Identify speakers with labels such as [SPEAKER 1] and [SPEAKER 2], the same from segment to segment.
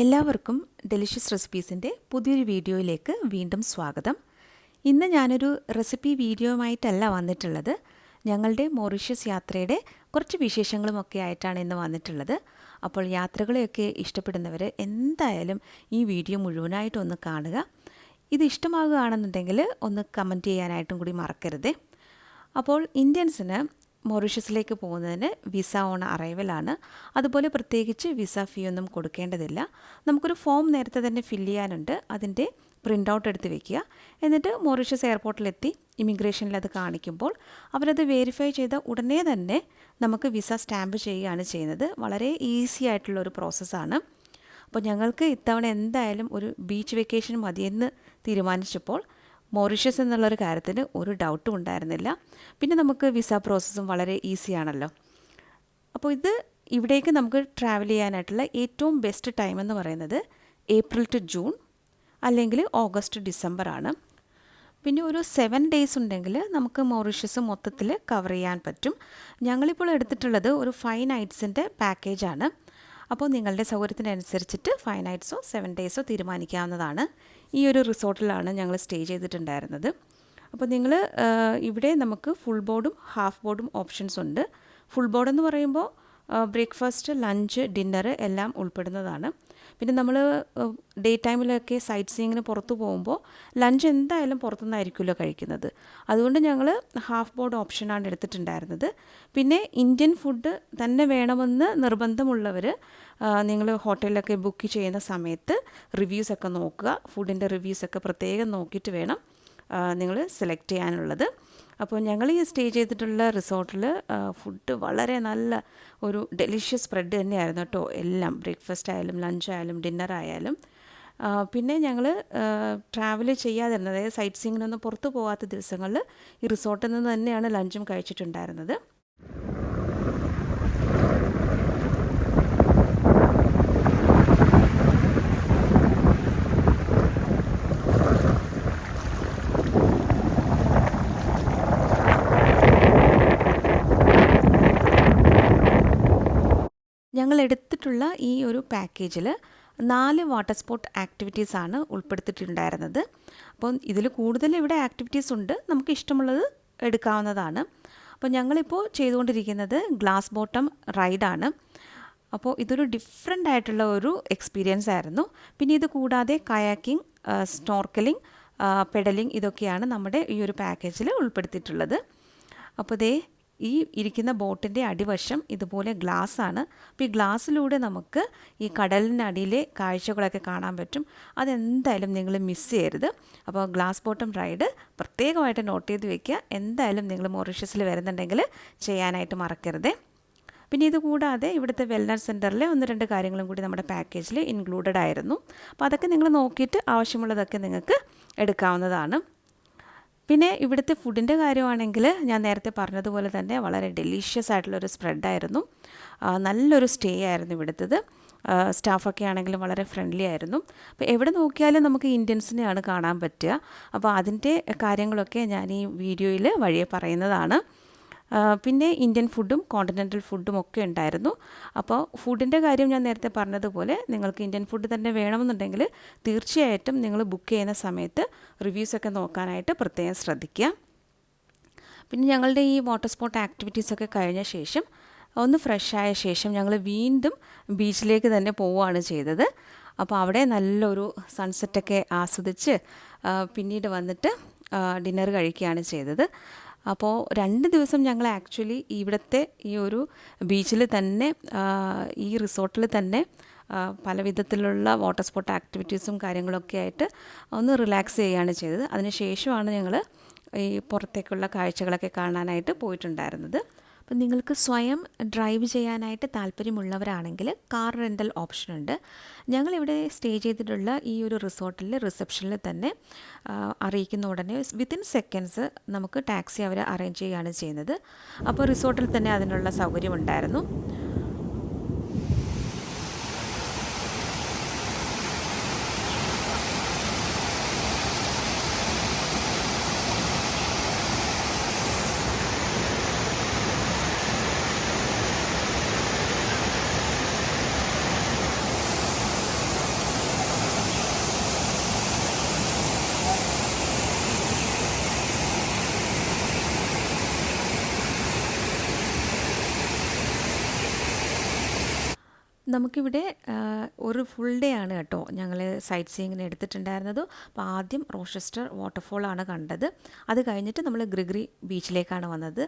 [SPEAKER 1] എല്ലാവർക്കും ഡെലിഷ്യസ് റെസിപ്പീസിന്റെ പുതിയൊരു വീഡിയോയിലേക്ക് വീണ്ടും സ്വാഗതം. ഇന്ന് ഞാനൊരു റെസിപ്പി വീഡിയോയുമായിട്ടല്ല വന്നിട്ടുള്ളത്. ഞങ്ങളുടെ മോറീഷ്യസ് യാത്രയുടെ കുറച്ച് വിശേഷങ്ങളുമൊക്കെ ആയിട്ടാണ് ഇന്ന് വന്നിട്ടുള്ളത്. അപ്പോൾ യാത്രകളെയൊക്കെ ഇഷ്ടപ്പെടുന്നവർ എന്തായാലും ഈ വീഡിയോ മുഴുവനായിട്ടൊന്ന് കാണുക. ഇത് ഇഷ്ടമാകുകയാണെന്നുണ്ടെങ്കിൽ ഒന്ന് കമന്റ് ചെയ്യാനായിട്ടും കൂടി മറക്കരുത്. അപ്പോൾ ഇന്ത്യൻസിന് മൊറീഷ്യസിലേക്ക് പോകുന്നതിന് വിസ ഓൺ അറൈവലാണ്. അതുപോലെ പ്രത്യേകിച്ച് വിസ ഫീ ഒന്നും കൊടുക്കേണ്ടതില്ല. നമുക്കൊരു ഫോം നേരത്തെ തന്നെ ഫില്ല് ചെയ്യാനുണ്ട്. അതിന്റെ പ്രിന്റ് ഔട്ട് എടുത്ത് വെക്കുക. എന്നിട്ട് മൊറീഷ്യസ് എയർപോർട്ടിലെത്തി ഇമിഗ്രേഷനിൽ അത് കാണിക്കുമ്പോൾ അവരത് വെരിഫൈ ചെയ്ത ഉടനെ തന്നെ നമുക്ക് വിസ സ്റ്റാമ്പ് ചെയ്യുകയാണ് ചെയ്യുന്നത്. വളരെ ഈസി ആയിട്ടുള്ള ഒരു പ്രോസസ്സാണ് അപ്പോൾ ഞങ്ങൾക്ക് ഇത്തവണ എന്തായാലും ഒരു ബീച്ച് വെക്കേഷൻ മതിയെന്ന് തീരുമാനിച്ചപ്പോൾ മൊറീഷ്യസ് എന്നുള്ളൊരു കാര്യത്തിന് ഒരു ഡൗട്ടും ഉണ്ടായിരുന്നില്ല. പിന്നെ നമുക്ക് വിസ പ്രോസസ്സും വളരെ ഈസിയാണല്ലോ അപ്പോൾ ഇത് ഇവിടേക്ക് നമുക്ക് ട്രാവൽ ചെയ്യാനായിട്ടുള്ള ഏറ്റവും ബെസ്റ്റ് ടൈം എന്ന് പറയുന്നത് ഏപ്രിൽ ടു ജൂൺ അല്ലെങ്കിൽ ഓഗസ്റ്റ് ഡിസംബർ ആണ്. പിന്നെ ഒരു സെവൻ ഡേയ്സ് ഉണ്ടെങ്കിൽ നമുക്ക് മോറീഷ്യസ് മൊത്തത്തിൽ കവർ ചെയ്യാൻ പറ്റും. ഞങ്ങളിപ്പോൾ എടുത്തിട്ടുള്ളത് ഒരു ഫൈവ് നൈറ്റ്സിന്റെ പാക്കേജാണ് അപ്പോൾ നിങ്ങളുടെ സൗകര്യത്തിനനുസരിച്ചിട്ട് ഫൈവ് നൈറ്റ്സോ സെവൻ ഡേയ്സോ തീരുമാനിക്കാവുന്നതാണ്. ഈ ഒരു റിസോർട്ടിലാണ് ഞങ്ങൾ സ്റ്റേ ചെയ്തിട്ടുണ്ടായിരുന്നത്. അപ്പോൾ നിങ്ങൾ ഇവിടെ നമുക്ക് ഫുൾ ബോർഡും ഹാഫ് ബോർഡും ഓപ്ഷൻസ് ഉണ്ട്. ഫുൾ ബോർഡ് എന്ന് പറയുമ്പോൾ ബ്രേക്ക്ഫാസ്റ്റ് ലഞ്ച് ഡിന്നർ എല്ലാം ഉൾപ്പെടുന്നതാണ്. പിന്നെ നമ്മൾ ഡേ ടൈമിലൊക്കെ സൈറ്റ് സീയിങ്ങിന് പുറത്ത് പോകുമ്പോൾ ലഞ്ച് എന്തായാലും പുറത്തുനിന്നായിരിക്കുമല്ലോ കഴിക്കുന്നത്. അതുകൊണ്ട് ഞങ്ങൾ ഹാഫ് ബോർഡ് ഓപ്ഷനാണ് എടുത്തിട്ടുണ്ടായിരുന്നത്. പിന്നെ ഇന്ത്യൻ ഫുഡ് തന്നെ വേണമെന്ന് നിർബന്ധമുള്ളവർ നിങ്ങൾ ഹോട്ടലിലൊക്കെ ബുക്ക് ചെയ്യുന്ന സമയത്ത് റിവ്യൂസൊക്കെ നോക്കുക. ഫുഡിന്റെ റിവ്യൂസൊക്കെ പ്രത്യേകം നോക്കിയിട്ട് വേണം നിങ്ങൾ സെലക്ട് ചെയ്യാനുള്ളത്. അപ്പോൾ ഞങ്ങൾ ഈ സ്റ്റേ ചെയ്തിട്ടുള്ള റിസോർട്ടിൽ ഫുഡ് വളരെ നല്ല ഒരു ഡെലിഷ്യസ് സ്പ്രെഡ് തന്നെയായിരുന്നു കേട്ടോ. എല്ലാം ബ്രേക്ക്ഫാസ്റ്റ് ആയാലും ലഞ്ച് ആയാലും ഡിന്നർ ആയാലും. പിന്നെ ഞങ്ങൾ ട്രാവൽ ചെയ്യാതിരുന്നത് അതായത് സൈറ്റ് സീങ്ങിനൊന്നും പുറത്തു പോകാത്ത ദിവസങ്ങളിൽ ഈ റിസോർട്ടിൽ നിന്ന് തന്നെയാണ് ലഞ്ചും കഴിച്ചിട്ടുണ്ടായിരുന്നത്. ഞങ്ങൾ എടുത്തിട്ടുള്ള ഈ ഒരു പാക്കേജിൽ നാല് വാട്ടർ സ്പോർട്ട് ആക്ടിവിറ്റീസ് ആണ് ഉൾപ്പെടുത്തിയിട്ടുണ്ടായിരുന്നത്. അപ്പം ഇതിൽ കൂടുതൽ ഇവിടെ ആക്ടിവിറ്റീസ് ഉണ്ട്. നമുക്ക് ഇഷ്ടമുള്ളത് എടുക്കാവുന്നതാണ്. അപ്പോൾ ഞങ്ങളിപ്പോൾ ചെയ്തുകൊണ്ടിരിക്കുന്നത് ഗ്ലാസ് ബോട്ടം റൈഡാണ് അപ്പോൾ ഇതൊരു ഡിഫറെന്റ് ആയിട്ടുള്ള ഒരു എക്സ്പീരിയൻസ് ആയിരുന്നു. പിന്നെ ഇത് കൂടാതെ കയാക്കിംഗ് സ്നോർക്കലിംഗ് പെഡലിംഗ് ഇതൊക്കെയാണ് നമ്മുടെ ഈ ഒരു പാക്കേജിൽ ഉൾപ്പെടുത്തിയിട്ടുള്ളത്. അപ്പോൾ ദേ ഈ ഇരിക്കുന്ന ബോട്ടിന്റെ അടിവശം ഇതുപോലെ ഗ്ലാസ് ആണ് അപ്പോൾ ഈ ഗ്ലാസ്സിലൂടെ നമുക്ക് ഈ കടലിനടിയിലെ കാഴ്ചകളൊക്കെ കാണാൻ പറ്റും. അതെന്തായാലും നിങ്ങൾ മിസ് ചെയ്യരുത്. അപ്പോൾ ഗ്ലാസ് ബോട്ടം റൈഡ് പ്രത്യേകമായിട്ട് നോട്ട് ചെയ്ത് വെക്കുക. എന്തായാലും നിങ്ങൾ മൊറീഷ്യസിൽ വരുന്നുണ്ടെങ്കിൽ ചെയ്യാനായിട്ട് മറക്കരുതേ. പിന്നെ ഇത് കൂടാതെ ഇവിടുത്തെ വെൽനസ് സെന്ററിലെ ഒന്ന് രണ്ട് കാര്യങ്ങളും കൂടി നമ്മുടെ പാക്കേജിൽ ഇൻക്ലൂഡഡ് ആയിരുന്നു അപ്പോൾ അതൊക്കെ നിങ്ങൾ നോക്കിയിട്ട് ആവശ്യമുള്ളതൊക്കെ നിങ്ങൾക്ക് എടുക്കാവുന്നതാണ്. പിന്നെ ഇവിടുത്തെ ഫുഡിന്റെ കാര്യമാണെങ്കിൽ ഞാൻ നേരത്തെ പറഞ്ഞതുപോലെ തന്നെ വളരെ ഡെലീഷ്യസ് ആയിട്ടുള്ളൊരു സ്പ്രെഡായിരുന്നു നല്ലൊരു സ്റ്റേ ആയിരുന്നു ഇവിടുത്തത്. സ്റ്റാഫൊക്കെ ആണെങ്കിലും വളരെ ഫ്രണ്ട്ലി ആയിരുന്നു. അപ്പോൾ എവിടെ നോക്കിയാലും നമുക്ക് ഇന്ത്യൻസിനെയാണ് കാണാൻ പറ്റുക. അപ്പോൾ അതിന്റെ കാര്യങ്ങളൊക്കെ ഞാൻ ഈ വീഡിയോയിൽ വഴിയെ പറയുന്നതാണ്. പിന്നെ ഇന്ത്യൻ ഫുഡും കോണ്ടിനെന്റൽ ഫുഡും ഒക്കെ ഉണ്ടായിരുന്നു. അപ്പോൾ ഫുഡിന്റെ കാര്യം ഞാൻ നേരത്തെ പറഞ്ഞതുപോലെ നിങ്ങൾക്ക് ഇന്ത്യൻ ഫുഡ് തന്നെ വേണമെന്നുണ്ടെങ്കിൽ തീർച്ചയായിട്ടും നിങ്ങൾ ബുക്ക് ചെയ്യുന്ന സമയത്ത് റിവ്യൂസൊക്കെ നോക്കാനായിട്ട് പ്രത്യേകം ശ്രദ്ധിക്കുക. പിന്നെ ഞങ്ങളുടെ ഈ വാട്ടർ സ്പോർട്ട് ആക്ടിവിറ്റീസൊക്കെ കഴിഞ്ഞ ശേഷം ഒന്ന് ഫ്രഷായ ശേഷം ഞങ്ങൾ വീണ്ടും ബീച്ചിലേക്ക് തന്നെ പോവുകയാണ് ചെയ്തത്. അപ്പോൾ അവിടെ നല്ലൊരു സൺസെറ്റൊക്കെ ആസ്വദിച്ച് പിന്നീട് വന്നിട്ട് ഡിന്നർ കഴിക്കുകയാണ് ചെയ്തത്. അപ്പോൾ രണ്ട് ദിവസം ഞങ്ങൾ ആക്ച്വലി ഇവിടുത്തെ ഈ ഒരു ബീച്ചിൽ തന്നെ ഈ റിസോർട്ടിൽ തന്നെ പല വിധത്തിലുള്ള വാട്ടർ സ്പോർട്ട് ആക്ടിവിറ്റീസും കാര്യങ്ങളൊക്കെ ആയിട്ട് ഒന്ന് റിലാക്സ് ചെയ്യുകയാണ് ചെയ്തത്. അതിന് ശേഷമാണ് ഞങ്ങൾ ഈ പുറത്തേക്കുള്ള കാഴ്ചകളൊക്കെ കാണാനായിട്ട് പോയിട്ടുണ്ടായിരുന്നത്. അപ്പം നിങ്ങൾക്ക് സ്വയം ഡ്രൈവ് ചെയ്യാനായിട്ട് താല്പര്യമുള്ളവരാണെങ്കിൽ കാർ റെന്റൽ ഓപ്ഷനുണ്ട്. ഞങ്ങളിവിടെ സ്റ്റേ ചെയ്തിട്ടുള്ള ഈ ഒരു റിസോർട്ടിൽ റിസപ്ഷനിൽ തന്നെ അറിയിക്കുന്ന ഉടനെ വിത്തിൻ സെക്കൻഡ്സ് നമുക്ക് ടാക്സി അവർ അറേഞ്ച് ചെയ്യുകയാണ് ചെയ്യുന്നത്. അപ്പോൾ റിസോർട്ടിൽ തന്നെ അതിനുള്ള സൗകര്യമുണ്ടായിരുന്നു. നമുക്കിവിടെ ഒരു ഫുൾ ഡേ ആണ് കേട്ടോ ഞങ്ങൾ സൈറ്റ് സീയിങ്ങിന് എടുത്തിട്ടുണ്ടായിരുന്നത്. അപ്പോൾ ആദ്യം റോഷസ്റ്റർ വാട്ടർഫോളാണ് കണ്ടത്. അത് കഴിഞ്ഞിട്ട് നമ്മൾ ഗ്രിഗ്രി ബീച്ചിലേക്കാണ് വന്നത്.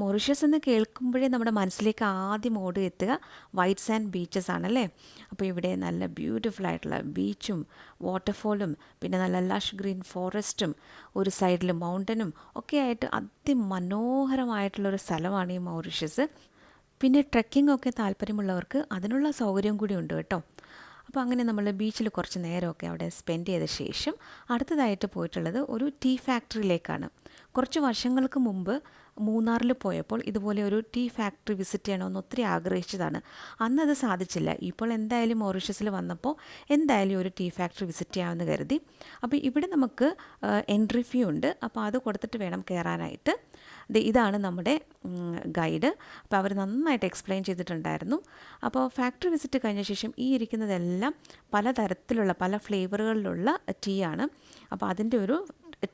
[SPEAKER 1] മൊറീഷ്യസ് എന്ന് കേൾക്കുമ്പോഴേ നമ്മുടെ മനസ്സിലേക്ക് ആദ്യം ഓടി എത്തുക വൈറ്റ് സാൻഡ് ബീച്ചസ് ആണല്ലേ? അപ്പോൾ ഇവിടെ നല്ല ബ്യൂട്ടിഫുൾ ആയിട്ടുള്ള ബീച്ചും വാട്ടർഫോളും പിന്നെ നല്ല ലഷ് ഗ്രീൻ ഫോറസ്റ്റും ഒരു സൈഡിൽ മൗണ്ടനും ഒക്കെ ആയിട്ട് അതിമനോഹരമായിട്ടുള്ളൊരു സ്ഥലമാണ് ഈ മൗറീഷ്യസ്. പിന്നെ ട്രെക്കിംഗ് ഒക്കെ താല്പര്യമുള്ളവർക്ക് അതിനുള്ള സൗകര്യം കൂടി ഉണ്ട് കേട്ടോ. അപ്പോൾ അങ്ങനെ നമ്മൾ ബീച്ചിൽ കുറച്ച് നേരമൊക്കെ അവിടെ സ്പെൻഡ് ചെയ്ത ശേഷം അടുത്തതായിട്ട് പോയിട്ടുള്ളത് ഒരു ടീ ഫാക്ടറിയിലേക്കാണ് കുറച്ച് വർഷങ്ങൾക്ക് മുമ്പ് മൂന്നാറിൽ പോയപ്പോൾ ഇതുപോലെ ഒരു ടീ ഫാക്ടറി വിസിറ്റ് ചെയ്യണമെന്ന് ഒത്തിരി ആഗ്രഹിച്ചതാണ്. അന്ന് അത് സാധിച്ചില്ല. ഇപ്പോൾ എന്തായാലും മൗറീഷ്യസിൽ വന്നപ്പോൾ എന്തായാലും ഒരു ടീ ഫാക്ടറി വിസിറ്റ് ചെയ്യാമെന്ന് കരുതി. അപ്പോൾ ഇവിടെ നമുക്ക് എൻട്രി ഫീ ഉണ്ട്. അപ്പോൾ അത് കൊടുത്തിട്ട് വേണം കയറാനായിട്ട്. ഇതാണ് നമ്മുടെ ഗൈഡ്. അപ്പോൾ അവർ നന്നായിട്ട് എക്സ്പ്ലെയിൻ ചെയ്തിട്ടുണ്ടായിരുന്നു. അപ്പോൾ ഫാക്ടറി വിസിറ്റ് കഴിഞ്ഞ ശേഷം ഈ ഇരിക്കുന്നതെല്ലാം പലതരത്തിലുള്ള പല ഫ്ലേവറുകളിലുള്ള ടീ ആണ്. അപ്പോൾ അതിന്റെ ഒരു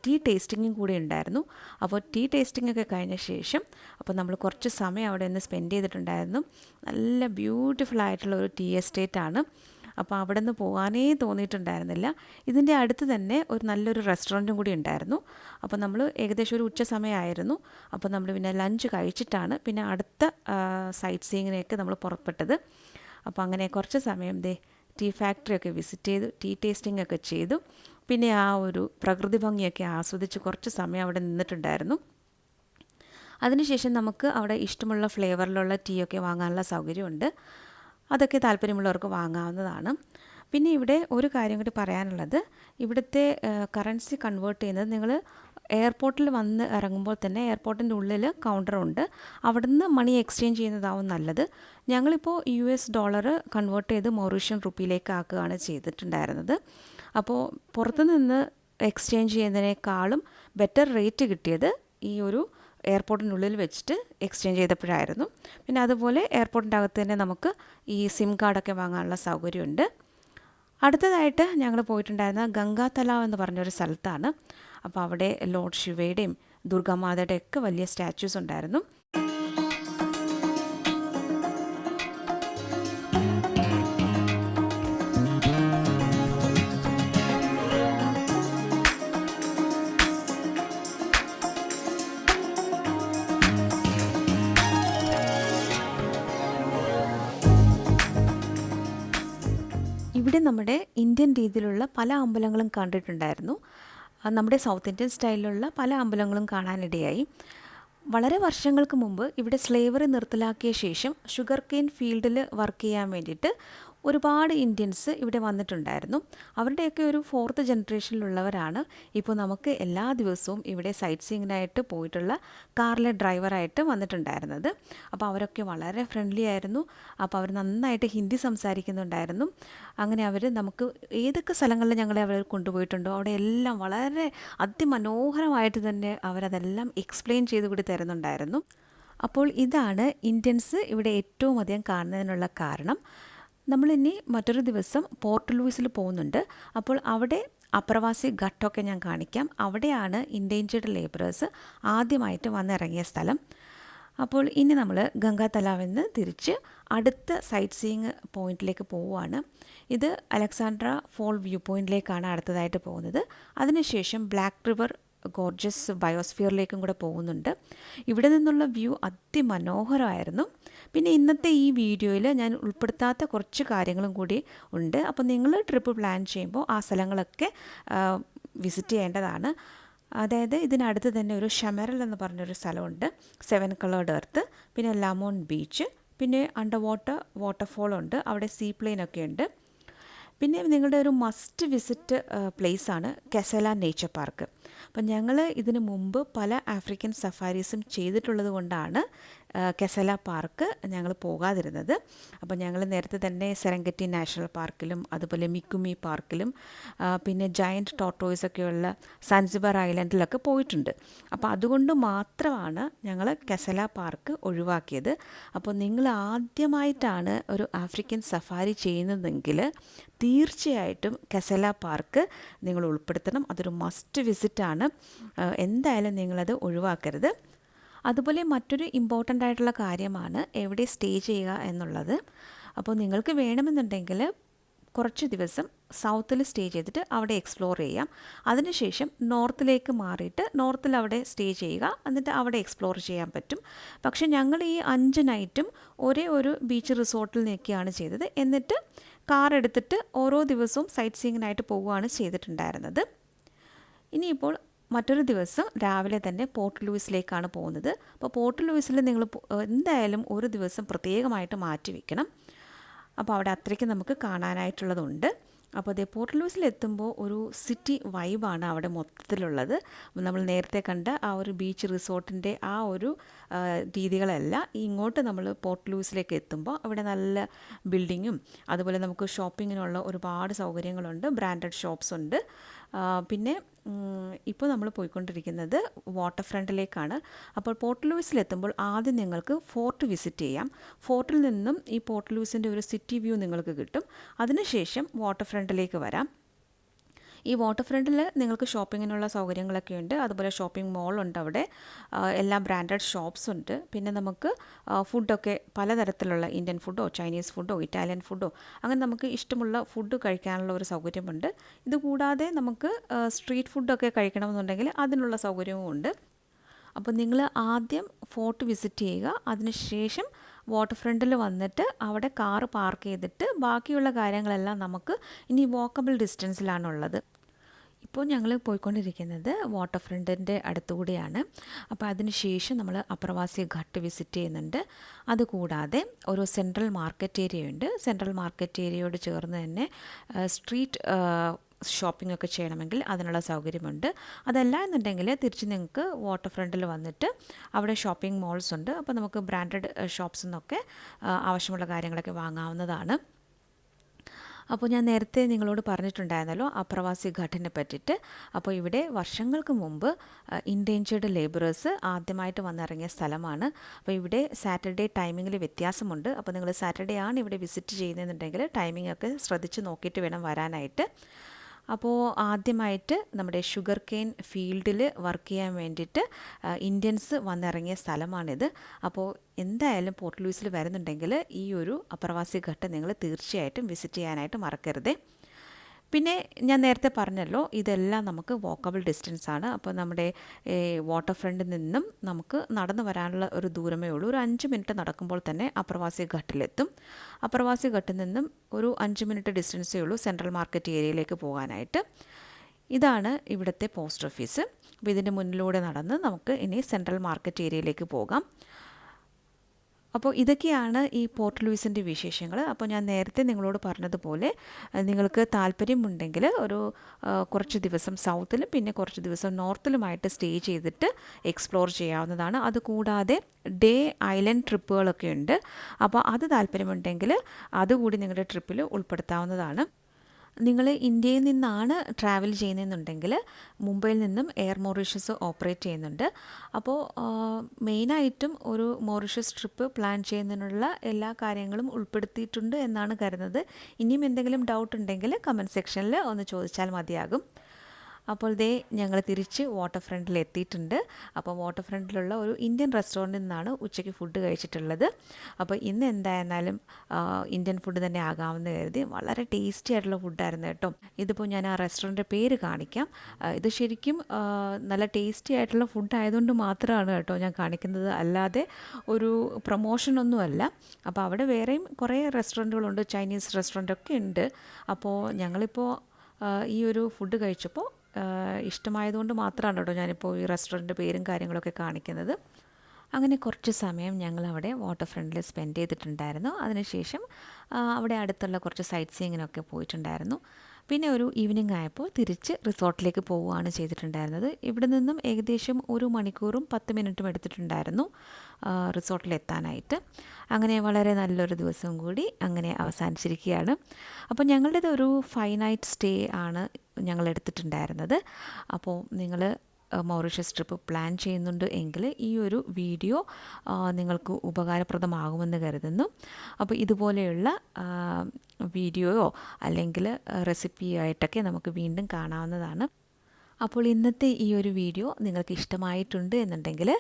[SPEAKER 1] ടീ ടേസ്റ്റിങ്ങും കൂടി ഉണ്ടായിരുന്നു. അപ്പോൾ ടീ ടേസ്റ്റിംഗ് ഒക്കെ കഴിഞ്ഞ ശേഷം അപ്പോൾ നമ്മൾ കുറച്ച് സമയം അവിടെ നിന്ന് സ്പെൻഡ് ചെയ്തിട്ടുണ്ടായിരുന്നു. നല്ല ബ്യൂട്ടിഫുൾ ആയിട്ടുള്ള ഒരു ടീ എസ്റ്റേറ്റ് ആണ്. അപ്പോൾ അവിടെ നിന്ന് പോകാനേ തോന്നിയിട്ടുണ്ടായിരുന്നില്ല. ഇതിന്റെ അടുത്ത് തന്നെ ഒരു നല്ലൊരു റെസ്റ്റോറന്റും കൂടി ഉണ്ടായിരുന്നു. അപ്പോൾ നമ്മൾ ഏകദേശം ഒരു ഉച്ച സമയമായിരുന്നു. അപ്പോൾ നമ്മൾ പിന്നെ ലഞ്ച് കഴിച്ചിട്ടാണ് പിന്നെ അടുത്ത സൈറ്റ് സീയിങ്ങിനെയൊക്കെ നമ്മൾ പുറപ്പെട്ടത്. അപ്പോൾ അങ്ങനെ കുറച്ച് സമയം ദേ ടീ ഫാക്ടറി ഒക്കെ വിസിറ്റ് ചെയ്തു ടീ ടേസ്റ്റിംഗ് ഒക്കെ ചെയ്തു. പിന്നെ ആ ഒരു പ്രകൃതി ഭംഗിയൊക്കെ ആസ്വദിച്ച് കുറച്ച് സമയം അവിടെ നിന്നിട്ടുണ്ടായിരുന്നു. അതിനുശേഷം നമുക്ക് അവിടെ ഇഷ്ടമുള്ള ഫ്ലേവറിലുള്ള ടീ ഒക്കെ വാങ്ങാനുള്ള സൗകര്യമുണ്ട്. അതൊക്കെ താല്പര്യമുള്ളവർക്ക് വാങ്ങാവുന്നതാണ്. പിന്നെ ഇവിടെ ഒരു കാര്യം കൂടി പറയാനുള്ളത്. ഇവിടുത്തെ കറൻസി കൺവേർട്ട് ചെയ്യുന്നത് നിങ്ങൾ എയർപോർട്ടിൽ വന്ന് ഇറങ്ങുമ്പോൾ തന്നെ എയർപോർട്ടിന്റെ ഉള്ളിൽ കൗണ്ടറുണ്ട് അവിടുന്ന് മണി എക്സ്ചേഞ്ച് ചെയ്യുന്നതാവും നല്ലത്. ഞങ്ങളിപ്പോൾ യു എസ് ഡോളർ കൺവേർട്ട് ചെയ്ത് മൊറീഷ്യൻ റുപ്പിയിലേക്ക് ആക്കുകയാണ് ചെയ്തിട്ടുണ്ടായിരുന്നത്. അപ്പോൾ പുറത്തുനിന്ന് എക്സ്ചേഞ്ച് ചെയ്യുന്നതിനേക്കാളും ബെറ്റർ റേറ്റ് കിട്ടിയത് ഈ ഒരു എയർപോർട്ടിനുള്ളിൽ വെച്ചിട്ട് എക്സ്ചേഞ്ച് ചെയ്തപ്പോഴായിരുന്നു. പിന്നെ അതുപോലെ എയർപോർട്ടിന്റെ അകത്ത് തന്നെ നമുക്ക് ഈ സിം കാർഡൊക്കെ വാങ്ങാനുള്ള സൗകര്യമുണ്ട്. അടുത്തതായിട്ട് ഞങ്ങൾ പോയിട്ടുണ്ടായിരുന്ന ഗംഗാ തലാവ് എന്ന് പറഞ്ഞൊരു സ്ഥലത്താണ്. അപ്പോൾ അവിടെ ലോർഡ് ശിവയുടെയും ദുർഗാമാതയുടെയൊക്കെ വലിയ സ്റ്റാച്യൂസ് ഉണ്ടായിരുന്നു. ഇവിടെ നമ്മുടെ ഇന്ത്യൻ രീതിയിലുള്ള പല അമ്പലങ്ങളും കണ്ടിട്ടുണ്ടായിരുന്നു. നമ്മുടെ സൗത്ത് ഇന്ത്യൻ സ്റ്റൈലിലുള്ള പല അമ്പലങ്ങളും കാണാനിടയായി. വളരെ വർഷങ്ങൾക്ക് മുമ്പ് ഇവിടെ സ്ലേവറി നിർത്തലാക്കിയ ശേഷം ഷുഗർ കെയിൻ ഫീൽഡിൽ വർക്ക് ചെയ്യാൻ വേണ്ടിയിട്ട് ഒരുപാട് ഇന്ത്യൻസ് ഇവിടെ വന്നിട്ടുണ്ടായിരുന്നു. അവരുടെയൊക്കെ ഒരു ഫോർത്ത് ജനറേഷനിലുള്ളവരാണ്. ഇപ്പോൾ നമുക്ക് എല്ലാ ദിവസവും ഇവിടെ സൈറ്റ് സീയിങ്ങിനായിട്ട് പോയിട്ടുള്ള കാറിലെ ഡ്രൈവറായിട്ട് വന്നിട്ടുണ്ടായിരുന്നത്. അപ്പോൾ അവരൊക്കെ വളരെ ഫ്രണ്ട്ലി ആയിരുന്നു. അപ്പോൾ അവർ നന്നായിട്ട് ഹിന്ദി സംസാരിക്കുന്നുണ്ടായിരുന്നു. അങ്ങനെ അവർ നമുക്ക് ഏതൊക്കെ സ്ഥലങ്ങളിൽ ഞങ്ങളെ അവർ കൊണ്ടുപോയിട്ടുണ്ടോ അവിടെ എല്ലാം വളരെ അതിമനോഹരമായിട്ട് തന്നെ അവരതെല്ലാം എക്സ്പ്ലെയിൻ ചെയ്ത് കൂടി തരുന്നുണ്ടായിരുന്നു. അപ്പോൾ ഇതാണ് ഇന്ത്യൻസ് ഇവിടെ ഏറ്റവും അധികം കാണുന്നതിനുള്ള കാരണം. നമ്മളിനി മറ്റൊരു ദിവസം പോർട്ട് ലൂയിസിൽ പോകുന്നുണ്ട്. അപ്പോൾ അവിടെ അപ്രവാസി ഘട്ടമൊക്കെ ഞാൻ കാണിക്കാം. അവിടെയാണ് ഇൻഡേഞ്ചേർഡ് ലേബറേഴ്സ് ആദ്യമായിട്ട് വന്നിറങ്ങിയ സ്ഥലം. അപ്പോൾ ഇനി നമ്മൾ ഗംഗാ തലാവിൽ നിന്ന് തിരിച്ച് അടുത്ത സൈറ്റ് സീയിങ് പോയിന്റിലേക്ക് പോവുകയാണ്. ഇത് അലക്സാണ്ട്ര ഫോൾ വ്യൂ പോയിന്റിലേക്കാണ് അടുത്തതായിട്ട് പോകുന്നത്. അതിനുശേഷം ബ്ലാക്ക് റിവർ ഗോർജസ് ബയോസ്ഫിയറിലേക്കും കൂടെ പോകുന്നുണ്ട്. ഇവിടെ നിന്നുള്ള വ്യൂ അതിമനോഹരമായിരുന്നു. പിന്നെ ഇന്നത്തെ ഈ വീഡിയോയിൽ ഞാൻ ഉൾപ്പെടുത്താത്ത കുറച്ച് കാര്യങ്ങളും കൂടി ഉണ്ട്. അപ്പോൾ നിങ്ങൾ ട്രിപ്പ് പ്ലാൻ ചെയ്യുമ്പോൾ ആ സ്ഥലങ്ങളൊക്കെ വിസിറ്റ് ചെയ്യേണ്ടതാണ്. അതായത് ഇതിനടുത്ത് തന്നെ ഒരു ഷമരൽ എന്ന് പറഞ്ഞൊരു സ്ഥലമുണ്ട്. സെവൻ കളേർഡ് എർത്ത് പിന്നെ ലാമോൺ ബീച്ച് പിന്നെ അണ്ടർ വാട്ടർ വാട്ടർഫോൾ ഉണ്ട്. അവിടെ സീ പ്ലെയിൻ ഒക്കെ ഉണ്ട്. പിന്നെ നിങ്ങളുടെ ഒരു മസ്റ്റ് വിസിറ്റ് പ്ലേസ് ആണ് കെസല നേച്ചർ പാർക്ക് അപ്പം ഞങ്ങൾ ഇതിനു മുമ്പ് പല ആഫ്രിക്കൻ സഫാരീസും ചെയ്തിട്ടുള്ളത് കൊണ്ടാണ് കെസല പാർക്ക് ഞങ്ങൾ പോകാതിരുന്നത്. അപ്പോൾ ഞങ്ങൾ നേരത്തെ തന്നെ സെറങ്കറ്റി നാഷണൽ പാർക്കിലും അതുപോലെ മിക്കുമി പാർക്കിലും പിന്നെ ജയന്റ് ടോട്ടോയ്സ് ഒക്കെയുള്ള സൻസിബർ ഐലൻഡിലൊക്കെ പോയിട്ടുണ്ട്. അപ്പോൾ അതുകൊണ്ട് മാത്രമാണ് ഞങ്ങൾ കെസല പാർക്ക് ഒഴിവാക്കിയത്. അപ്പോൾ നിങ്ങൾ ആദ്യമായിട്ടാണ് ഒരു ആഫ്രിക്കൻ സഫാരി ചെയ്യുന്നതെങ്കിൽ തീർച്ചയായിട്ടും കെസല പാർക്ക് നിങ്ങൾ ഉൾപ്പെടുത്തണം. അതൊരു മസ്റ്റ് വിസിറ്റാണ്. എന്തായാലും നിങ്ങളത് ഒഴിവാക്കരുത്. അതുപോലെ മറ്റൊരു ഇമ്പോർട്ടന്റ് ആയിട്ടുള്ള കാര്യമാണ് എവിടെ സ്റ്റേ ചെയ്യുക എന്നുള്ളത്. അപ്പോൾ നിങ്ങൾക്ക് വേണമെന്നുണ്ടെങ്കിൽ കുറച്ച് ദിവസം സൗത്തിൽ സ്റ്റേ ചെയ്തിട്ട് അവിടെ എക്സ്പ്ലോർ ചെയ്യാം. അതിനുശേഷം നോർത്തിലേക്ക് മാറിയിട്ട് നോർത്തിൽ അവിടെ സ്റ്റേ ചെയ്യുക. എന്നിട്ട് അവിടെ എക്സ്പ്ലോർ ചെയ്യാൻ പറ്റും. പക്ഷേ ഞങ്ങൾ ഈ അഞ്ച് നൈറ്റും ഒരേ ഒരു ബീച്ച് റിസോർട്ടിൽ നിൽക്കുകയാണ് ചെയ്തത്. എന്നിട്ട് കാർ എടുത്തിട്ട് ഓരോ ദിവസവും സൈറ്റ് സീയിങ്ങിനായിട്ട് പോവുകയാണ് ചെയ്തിട്ടുണ്ടായിരുന്നത്. ഇനിയിപ്പോൾ മറ്റൊരു ദിവസം രാവിലെ തന്നെ പോർട്ട് ലൂയിസിലേക്കാണ് പോകുന്നത്. അപ്പോൾ പോർട്ട് ലൂയിസിൽ നിങ്ങൾ എന്തായാലും ഒരു ദിവസം പ്രത്യേകമായിട്ട് മാറ്റി വയ്ക്കണം അപ്പോൾ അവിടെ അത്രയ്ക്ക് നമുക്ക് കാണാനായിട്ടുള്ളതുണ്ട്. അപ്പോൾ അതേ പോർട്ട് ലൂസിൽ എത്തുമ്പോൾ ഒരു സിറ്റി വൈബാണ് അവിടെ മൊത്തത്തിലുള്ളത്. നമ്മൾ നേരത്തെ കണ്ട ആ ഒരു ബീച്ച് റിസോർട്ടിന്റെ ആ ഒരു രീതികളല്ല. ഇങ്ങോട്ട് നമ്മൾ പോർട്ട് ലൂയിസിലേക്ക് എത്തുമ്പോൾ അവിടെ നല്ല ബിൽഡിങ്ങും അതുപോലെ നമുക്ക് ഷോപ്പിങ്ങിനുള്ള ഒരുപാട് സൗകര്യങ്ങളുണ്ട്. ബ്രാൻഡഡ് ഷോപ്സ് ഉണ്ട് പിന്നെ ഇപ്പോൾ നമ്മൾ പോയിക്കൊണ്ടിരിക്കുന്നത് വാട്ടർ ഫ്രണ്ടിലേക്കാണ് അപ്പോൾ പോർട്ട് ലൂയിസിലെത്തുമ്പോൾ ആദ്യം നിങ്ങൾക്ക് ഫോർട്ട് വിസിറ്റ് ചെയ്യാം. ഫോർട്ടിൽ നിന്നും ഈ പോർട്ട് ലൂയിസിന്റെ ഒരു സിറ്റി വ്യൂ നിങ്ങൾക്ക് കിട്ടും. അതിനുശേഷം വാട്ടർ ഫ്രണ്ടിലേക്ക് വരാം. ഈ വാട്ടർ ഫ്രണ്ടിൽ നിങ്ങൾക്ക് ഷോപ്പിങ്ങിനുള്ള സൗകര്യങ്ങളൊക്കെ ഉണ്ട്. അതുപോലെ ഷോപ്പിംഗ് മോൾ ഉണ്ട് അവിടെ. എല്ലാ ബ്രാൻഡഡ് ഷോപ്സ് ഉണ്ട്. പിന്നെ നമുക്ക് ഫുഡൊക്കെ പലതരത്തിലുള്ള ഇന്ത്യൻ ഫുഡോ ചൈനീസ് ഫുഡോ ഇറ്റാലിയൻ ഫുഡോ അങ്ങനെ നമുക്ക് ഇഷ്ടമുള്ള ഫുഡ് കഴിക്കാനുള്ള ഒരു സൗകര്യമുണ്ട്. ഇതുകൂടാതെ നമുക്ക് സ്ട്രീറ്റ് ഫുഡൊക്കെ കഴിക്കണമെന്നുണ്ടെങ്കിൽ അതിനുള്ള സൗകര്യവും ഉണ്ട്. അപ്പോൾ നിങ്ങൾ ആദ്യം ഫോർട്ട് വിസിറ്റ് ചെയ്യുക. അതിനുശേഷം വാട്ടർ ഫ്രണ്ടിൽ വന്നിട്ട് അവിടെ കാറ് പാർക്ക് ചെയ്തിട്ട് ബാക്കിയുള്ള കാര്യങ്ങളെല്ലാം നമുക്ക് ഇനി വോക്കബിൾ ഡിസ്റ്റൻസിലാണുള്ളത് ഇപ്പോൾ ഞങ്ങൾ പോയിക്കൊണ്ടിരിക്കുന്നത് വാട്ടർ ഫ്രണ്ടിന്റെ അടുത്തുകൂടിയാണ്. അപ്പോൾ അതിന് ശേഷം നമ്മൾ അപ്രവാസി ഘട്ട് വിസിറ്റ് ചെയ്യുന്നുണ്ട്. അതുകൂടാതെ ഒരു സെൻട്രൽ മാർക്കറ്റ് ഏരിയ ഉണ്ട് സെൻട്രൽ മാർക്കറ്റ് ഏരിയയോട് ചേർന്ന് തന്നെ സ്ട്രീറ്റ് ഷോപ്പിംഗ് ഒക്കെ ചെയ്യണമെങ്കിൽ അതിനുള്ള സൗകര്യമുണ്ട്. അതല്ല എന്നുണ്ടെങ്കിൽ തിരിച്ച് നിങ്ങൾക്ക് വാട്ടർ ഫ്രണ്ടിൽ വന്നിട്ട് അവിടെ ഷോപ്പിംഗ് മോൾസ് ഉണ്ട് അപ്പോൾ നമുക്ക് ബ്രാൻഡഡ് ഷോപ്സിൽ നിന്നൊക്കെ ആവശ്യമുള്ള കാര്യങ്ങളൊക്കെ വാങ്ങാവുന്നതാണ്. അപ്പോൾ ഞാൻ നേരത്തെ നിങ്ങളോട് പറഞ്ഞിട്ടുണ്ടായിരുന്നല്ലോ അപ്രവാസി ഘട്ടനെ പറ്റിയിട്ട്. അപ്പോൾ ഇവിടെ വർഷങ്ങൾക്ക് മുമ്പ് ഇൻഡേഞ്ചേർഡ് ലേബറേഴ്സ് ആദ്യമായിട്ട് വന്നിറങ്ങിയ സ്ഥലമാണ്. അപ്പോൾ ഇവിടെ സാറ്റർഡേ ടൈമിങ്ങിൽ വ്യത്യാസമുണ്ട്. അപ്പോൾ നിങ്ങൾ സാറ്റർഡേ ആണ് ഇവിടെ വിസിറ്റ് ചെയ്യുന്നതെന്നുണ്ടെങ്കിൽ ടൈമിംഗ് ഒക്കെ ശ്രദ്ധിച്ച് നോക്കിയിട്ട് വേണം വരാനായിട്ട്. അപ്പോൾ ആദ്യമായിട്ട് നമ്മുടെ ഷുഗർ കെയിൻ ഫീൽഡിൽ വർക്ക് ചെയ്യാൻ വേണ്ടിയിട്ട് ഇന്ത്യൻസ് വന്നിറങ്ങിയ സ്ഥലമാണിത്. അപ്പോൾ എന്തായാലും പോർട്ട് ലൂയിസിൽ വരുന്നുണ്ടെങ്കിൽ ഈ ഒരു അപ്രവാസി ഘട്ടം നിങ്ങൾ തീർച്ചയായിട്ടും വിസിറ്റ് ചെയ്യാനായിട്ട് മറക്കരുത്. പിന്നെ ഞാൻ നേരത്തെ പറഞ്ഞല്ലോ ഇതെല്ലാം നമുക്ക് വോക്കബിൾ ഡിസ്റ്റൻസ് ആണ്. അപ്പോൾ നമ്മുടെ വാട്ടർ ഫ്രണ്ടിൽ നിന്നും നമുക്ക് നടന്നു വരാനുള്ള ഒരു ദൂരമേ ഉള്ളൂ. ഒരു അഞ്ച് മിനിറ്റ് നടക്കുമ്പോൾ തന്നെ അപ്രവാസി ഘട്ടിലെത്തും. അപ്രവാസി ഘട്ടിൽ നിന്നും ഒരു അഞ്ച് മിനിറ്റ് ഡിസ്റ്റൻസേ ഉള്ളൂ സെൻട്രൽ മാർക്കറ്റ് ഏരിയയിലേക്ക് പോകാനായിട്ട്. ഇതാണ് ഇവിടുത്തെ പോസ്റ്റ് ഓഫീസ് അപ്പോൾ ഇതിന്റെ മുന്നിലൂടെ നടന്ന് നമുക്ക് ഇനി സെൻട്രൽ മാർക്കറ്റ് ഏരിയയിലേക്ക് പോകാം. അപ്പോൾ ഇതൊക്കെയാണ് ഈ പോർട്ട് ലൂയിസിന്റെ വിശേഷങ്ങൾ. അപ്പോൾ ഞാൻ നേരത്തെ നിങ്ങളോട് പറഞ്ഞതുപോലെ നിങ്ങൾക്ക് താല്പര്യമുണ്ടെങ്കിൽ ഒരു കുറച്ച് ദിവസം സൗത്തിലും പിന്നെ കുറച്ച് ദിവസം നോർത്തിലുമായിട്ട് സ്റ്റേ ചെയ്തിട്ട് എക്സ്പ്ലോർ ചെയ്യാവുന്നതാണ്. അതുകൂടാതെ ഡേ ഐലൻഡ് ട്രിപ്പുകളൊക്കെ ഉണ്ട്. അപ്പോൾ അത് താല്പര്യമുണ്ടെങ്കിൽ അതുകൂടി നിങ്ങളുടെ ട്രിപ്പിൽ ഉൾപ്പെടുത്താവുന്നതാണ്. നിങ്ങൾ ഇന്ത്യയിൽ നിന്നാണ് ട്രാവൽ ചെയ്യുന്നതെന്നുണ്ടെങ്കിൽ മുംബൈയിൽ നിന്നും എയർ മോറീഷ്യസ് ഓപ്പറേറ്റ് ചെയ്യുന്നുണ്ട്. അപ്പോൾ മെയിനായിട്ടും ഒരു മോറീഷ്യസ് ട്രിപ്പ് പ്ലാൻ ചെയ്യുന്നതിനുള്ള എല്ലാ കാര്യങ്ങളും ഉൾപ്പെടുത്തിയിട്ടുണ്ട് എന്നാണ് കരുതുന്നത്. ഇനിയും എന്തെങ്കിലും ഡൗട്ട് ഉണ്ടെങ്കിൽ കമന്റ് സെക്ഷനിൽ ഒന്ന് ചോദിച്ചാൽ മതിയാകും. അപ്പോൾ ദേ ഞങ്ങൾ തിരിച്ച് വാട്ടർ ഫ്രണ്ടിൽ എത്തിയിട്ടുണ്ട്. അപ്പോൾ വാട്ടർ ഫ്രണ്ടിലുള്ള ഒരു ഇന്ത്യൻ റെസ്റ്റോറന്റിൽ നിന്നാണ് ഉച്ചയ്ക്ക് ഫുഡ് കഴിച്ചിട്ടുള്ളത്. അപ്പോൾ ഇന്ന് എന്തായിരുന്നാലും ഇന്ത്യൻ ഫുഡ് തന്നെ ആകാമെന്ന് കരുതി വളരെ ടേസ്റ്റി ആയിട്ടുള്ള ഫുഡായിരുന്നു കേട്ടോ. ഇതിപ്പോൾ ഞാൻ ആ റെസ്റ്റോറന്റിന്റെ പേര് കാണിക്കാം. ഇത് ശരിക്കും നല്ല ടേസ്റ്റി ആയിട്ടുള്ള ഫുഡ് ആയതുകൊണ്ട് മാത്രമാണ് കേട്ടോ ഞാൻ കാണിക്കുന്നത്. അല്ലാതെ ഒരു പ്രൊമോഷനൊന്നുമല്ല അപ്പോൾ അവിടെ വേറെയും കുറേ റെസ്റ്റോറന്റുകളുണ്ട് ചൈനീസ് റെസ്റ്റോറന്റൊക്കെ ഉണ്ട്. അപ്പോൾ ഞങ്ങളിപ്പോൾ ഈ ഒരു ഫുഡ് കഴിച്ചപ്പോൾ ഇഷ്ടമായതുകൊണ്ട് മാത്രമാണ് കേട്ടോ ഞാനിപ്പോൾ ഈ റെസ്റ്റോറന്റ് പേരും കാര്യങ്ങളൊക്കെ കാണിക്കുന്നത്. അങ്ങനെ കുറച്ച് സമയം ഞങ്ങൾ അവിടെ വാട്ടർ ഫ്രണ്ടിൽ സ്പെൻഡ് ചെയ്തിട്ടുണ്ടായിരുന്നു. അതിനുശേഷം അവിടെ അടുത്തുള്ള കുറച്ച് സൈറ്റ് സീയിങ്ങിനൊക്കെ പോയിട്ടുണ്ടായിരുന്നു. പിന്നെ ഒരു ഈവനിങ് ആയപ്പോൾ തിരിച്ച് റിസോർട്ടിലേക്ക് പോവുകയാണ് ചെയ്തിട്ടുണ്ടായിരുന്നത്. ഇവിടെ നിന്നും ഏകദേശം ഒരു മണിക്കൂറും പത്ത് മിനിറ്റും എടുത്തിട്ടുണ്ടായിരുന്നു റിസോർട്ടിലെത്താനായിട്ട്. അങ്ങനെ വളരെ നല്ലൊരു ദിവസം കൂടി അങ്ങനെ അവസാനിച്ചിരിക്കുകയാണ്. അപ്പോൾ ഞങ്ങളുടേത് ഒരു ഫൈവ് നൈറ്റ് സ്റ്റേ ആണ് ഞങ്ങൾ എടുത്തിട്ടുണ്ടായിരുന്നത് അപ്പോൾ നിങ്ങൾ മൗറീഷ്യസ് ട്രിപ്പ് പ്ലാൻ ചെയ്യുന്നുണ്ട് എങ്കിൽ ഈ ഒരു വീഡിയോ നിങ്ങൾക്ക് ഉപകാരപ്രദമാകുമെന്ന് കരുതുന്നു. അപ്പോൾ ഇതുപോലെയുള്ള വീഡിയോയോ അല്ലെങ്കിൽ റെസിപ്പിയോ ആയിട്ടൊക്കെ നമുക്ക് വീണ്ടും കാണാവുന്നതാണ്. അപ്പോൾ ഇന്നത്തെ ഈ ഒരു വീഡിയോ നിങ്ങൾക്ക് ഇഷ്ടമായിട്ടുണ്ട് എന്നുണ്ടെങ്കിൽ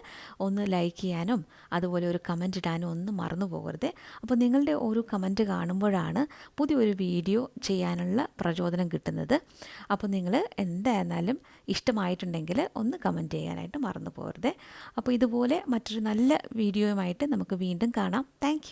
[SPEAKER 1] ഒന്ന് ലൈക്ക് ചെയ്യാനും അതുപോലെ ഒരു കമന്റ് ഇടാനും ഒന്നും മറന്നു പോകരുത്. അപ്പോൾ നിങ്ങളുടെ ഒരു കമന്റ് കാണുമ്പോഴാണ് പുതിയൊരു വീഡിയോ ചെയ്യാനുള്ള പ്രചോദനം കിട്ടുന്നത്. അപ്പോൾ നിങ്ങൾ എന്തായിരുന്നാലും ഇഷ്ടമായിട്ടുണ്ടെങ്കിൽ ഒന്ന് കമന്റ് ചെയ്യാനായിട്ട് മറന്നു പോകരുത്. അപ്പോൾ ഇതുപോലെ മറ്റൊരു നല്ല വീഡിയോയുമായിട്ട് നമുക്ക് വീണ്ടും കാണാം. താങ്ക്